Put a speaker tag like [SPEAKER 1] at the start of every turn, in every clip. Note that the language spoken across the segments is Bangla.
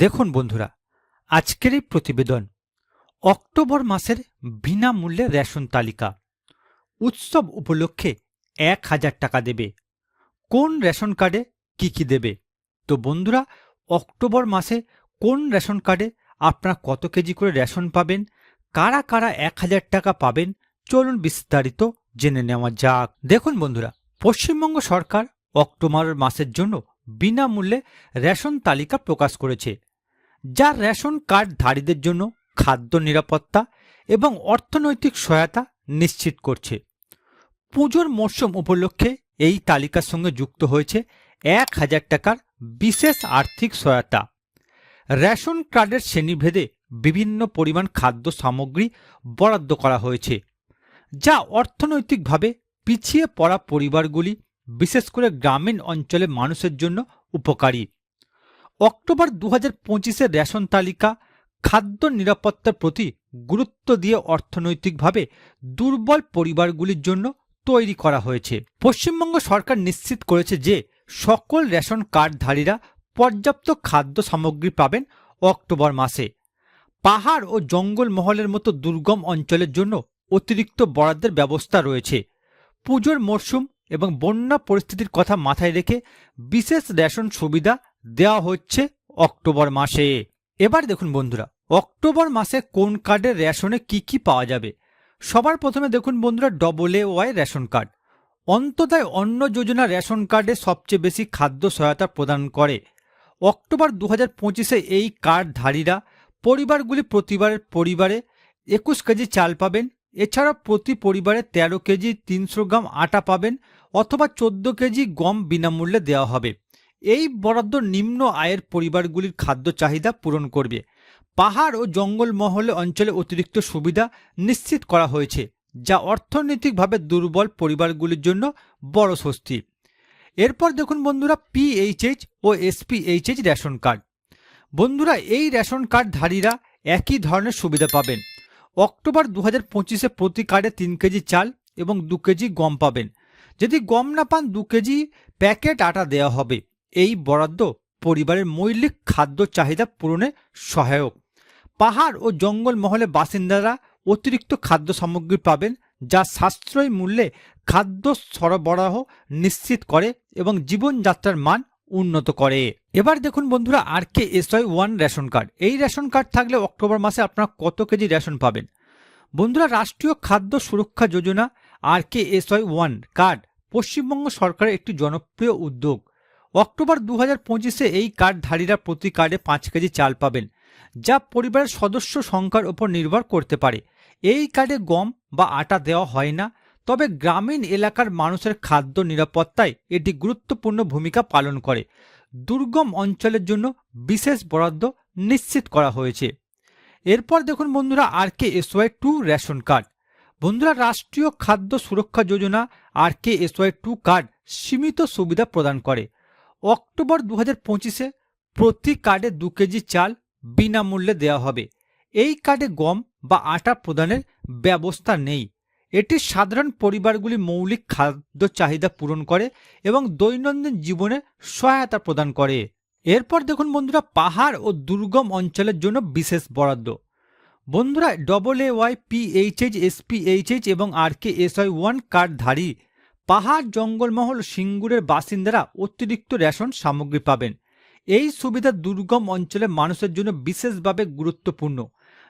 [SPEAKER 1] দেখুন বন্ধুরা, আজকের এই প্রতিবেদন অক্টোবর মাসের বিনামূল্যে রেশন তালিকা। উৎসব উপলক্ষে এক হাজার টাকা দেবে। কোন রেশন কার্ডে কি কি দেবে? তো বন্ধুরা, অক্টোবর মাসে কোন রেশন কার্ডে আপনারা কত কেজি করে রেশন পাবেন? কারা কারা এক হাজার টাকা পাবেন? চলুন বিস্তারিত জেনে নেওয়া যাক। দেখুন বন্ধুরা, পশ্চিমবঙ্গ সরকার অক্টোবর মাসের জন্য বিনামূল্যে রেশন তালিকা প্রকাশ করেছে। যা রেশন কার্ডধারীদের জন্য খাদ্য নিরাপত্তা এবং অর্থনৈতিক সহায়তা নিশ্চিত করছে। পুজোর মরশুম উপলক্ষে এই তালিকার সঙ্গে যুক্ত হয়েছে এক হাজার টাকার বিশেষ আর্থিক সহায়তা। রেশন কার্ডের শ্রেণীভেদে বিভিন্ন পরিমাণ খাদ্য সামগ্রী বরাদ্দ করা হয়েছে, যা অর্থনৈতিকভাবে পিছিয়ে পড়া পরিবারগুলি, বিশেষ করে গ্রামীণ অঞ্চলে মানুষের জন্য উপকারী। অক্টোবর দু হাজার পঁচিশের রেশন তালিকা খাদ্য নিরাপত্তার প্রতি গুরুত্ব দিয়ে অর্থনৈতিকভাবে দুর্বল পরিবারগুলির জন্য তৈরি করা হয়েছে। পশ্চিমবঙ্গ সরকার নিশ্চিত করেছে যে সকল রেশন কার্ডধারীরা পর্যাপ্ত খাদ্য সামগ্রী পাবেন অক্টোবর মাসে। পাহাড় ও জঙ্গলমহলের মতো দুর্গম অঞ্চলের জন্য অতিরিক্ত বরাদ্দের ব্যবস্থা রয়েছে। পুজোর মরশুম এবং বন্যা পরিস্থিতির কথা মাথায় রেখে বিশেষ রেশন সুবিধা দেওয়া হচ্ছে অক্টোবর মাসে। এবার দেখুন বন্ধুরা, অক্টোবর মাসে কোন কার্ডের রেশনে কি কি পাওয়া যাবে? সবার প্রথমে দেখুন বন্ধুরা double A Y ration card. Antyodaya অন্ন যোজনা রেশন কার্ডে সবচেয়ে বেশি খাদ্য সহায়তা প্রদান করে। অক্টোবর দু হাজার পঁচিশে এই কার্ডধারীরা পরিবারগুলি প্রতিবারের পরিবারে একুশ কেজি চাল পাবেন। এছাড়া প্রতি পরিবারে ১৩ কেজি তিনশো গ্রাম আটা পাবেন অথবা চোদ্দ কেজি গম বিনামূল্যে দেওয়া হবে। এই বরাদ্দ নিম্ন আয়ের পরিবারগুলির খাদ্য চাহিদা পূরণ করবে। পাহাড় ও জঙ্গলমহলে অঞ্চলে অতিরিক্ত সুবিধা নিশ্চিত করা হয়েছে, যা অর্থনৈতিকভাবে দুর্বল পরিবারগুলির জন্য বড় স্বস্তি। এরপর দেখুন বন্ধুরা পিএইচএইচ ও এসপিএইচএইচ রেশন কার্ড। বন্ধুরা এই রেশন কার্ডধারীরা একই ধরনের সুবিধা পাবেন। অক্টোবর দু হাজার পঁচিশে প্রতি কার্ডে তিন কেজি চাল এবং দু কেজি গম পাবেন। যদি গম না পান, দু কেজি প্যাকেট আটা দেওয়া হবে। এই বরাদ্দ পরিবারের মৌলিক খাদ্য চাহিদা পূরণে সহায়ক। পাহাড় ও জঙ্গলমহলে বাসিন্দারা অতিরিক্ত খাদ্য সামগ্রী পাবেন যা সাশ্রয়ী মূল্যে খাদ্য সরবরাহ নিশ্চিত করে এবং জীবনযাত্রার মান উন্নত করে। এবার দেখুন বন্ধুরা R K SI one ration card. এই রেশন কার্ড থাকলে অক্টোবর মাসে আপনারা কত কেজি রেশন পাবেন? বন্ধুরা রাষ্ট্রীয় খাদ্য সুরক্ষা যোজনা R K SI one card Paschimbanga সরকারের একটি জনপ্রিয় উদ্যোগ। অক্টোবর দু হাজার পঁচিশে এই কার্ডধারীরা প্রতি কার্ডে পাঁচ কেজি চাল পাবেন, যা পরিবারের সদস্য সংখ্যার উপর নির্ভর করতে পারে। এই কার্ডে গম বা আটা দেওয়া হয় না, তবে গ্রামীণ এলাকার মানুষের খাদ্য নিরাপত্তায় এটি গুরুত্বপূর্ণ ভূমিকা পালন করে। দুর্গম অঞ্চলের জন্য বিশেষ বরাদ্দ নিশ্চিত করা হয়েছে। এরপর দেখুন বন্ধুরা R K SY two ration card. বন্ধুরা Rashtriya Khadya Suraksha Yojana R K SY two card সীমিত সুবিধা প্রদান করে। অক্টোবর দু হাজার পঁচিশে প্রতি কার্ডে দু কেজি চাল বিনামূল্যে দেওয়া হবে। এই কার্ডে গম বা আটা প্রদানের ব্যবস্থা নেই। এটি সাধারণ পরিবারগুলি মৌলিক খাদ্য চাহিদা পূরণ করে এবং দৈনন্দিন জীবনে সহায়তা প্রদান করে। এরপর দেখুন বন্ধুরা, পাহাড় ও দুর্গম অঞ্চলের জন্য বিশেষ বরাদ্দ। বন্ধুরা double A Y PHH SPHH এবং R K S Y one কার্ডধারী পাহাড় জঙ্গলমহল সিঙ্গুরের বাসিন্দারা অতিরিক্ত রেশন সামগ্রী পাবেন। এই সুবিধা দুর্গম অঞ্চলের মানুষের জন্য বিশেষভাবে গুরুত্বপূর্ণ,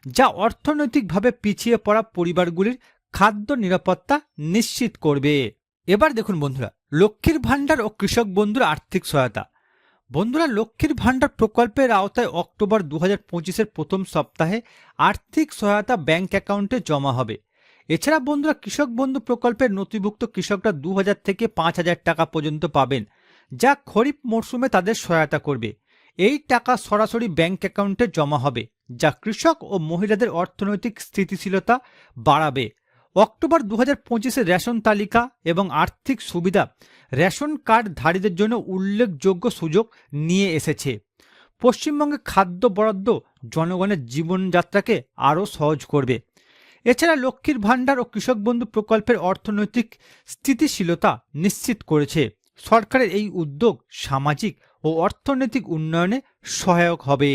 [SPEAKER 1] যা অর্থনৈতিকভাবে পিছিয়ে পড়া পরিবারগুলির খাদ্য নিরাপত্তা নিশ্চিত করবে। এবার দেখুন বন্ধুরা, লক্ষ্মীর ভাণ্ডার ও কৃষক বন্ধুর আর্থিক সহায়তা। বন্ধুরা, লক্ষ্মীর ভাণ্ডার প্রকল্পের আওতায় অক্টোবর দু হাজার প্রথম সপ্তাহে আর্থিক সহায়তা ব্যাংক অ্যাকাউন্টে জমা হবে। এছাড়া বন্ধুরা কৃষক বন্ধু প্রকল্পের নথিভুক্ত কৃষকরা দু হাজার থেকে পাঁচ হাজার টাকা পর্যন্ত পাবেন, যা খরিফ মরশুমে তাদের সহায়তা করবে। এই টাকা সরাসরি ব্যাংক অ্যাকাউন্টে জমা হবে, যা কৃষক ও মহিলাদের অর্থনৈতিক স্থিতিশীলতা বাড়াবে। অক্টোবর দু হাজার রেশন তালিকা এবং আর্থিক সুবিধা রেশন কার্ডধারীদের জন্য উল্লেখযোগ্য সুযোগ নিয়ে এসেছে। পশ্চিমবঙ্গে খাদ্য বরাদ্দ জনগণের জীবনযাত্রাকে আরও সহজ করবে। এছাড়া লক্ষ্মীর ভাণ্ডার ও কৃষক বন্ধু প্রকল্পের অর্থনৈতিক স্থিতিশীলতা নিশ্চিত করেছে। সরকারের এই উদ্যোগ সামাজিক ও অর্থনৈতিক উন্নয়নে সহায়ক হবে।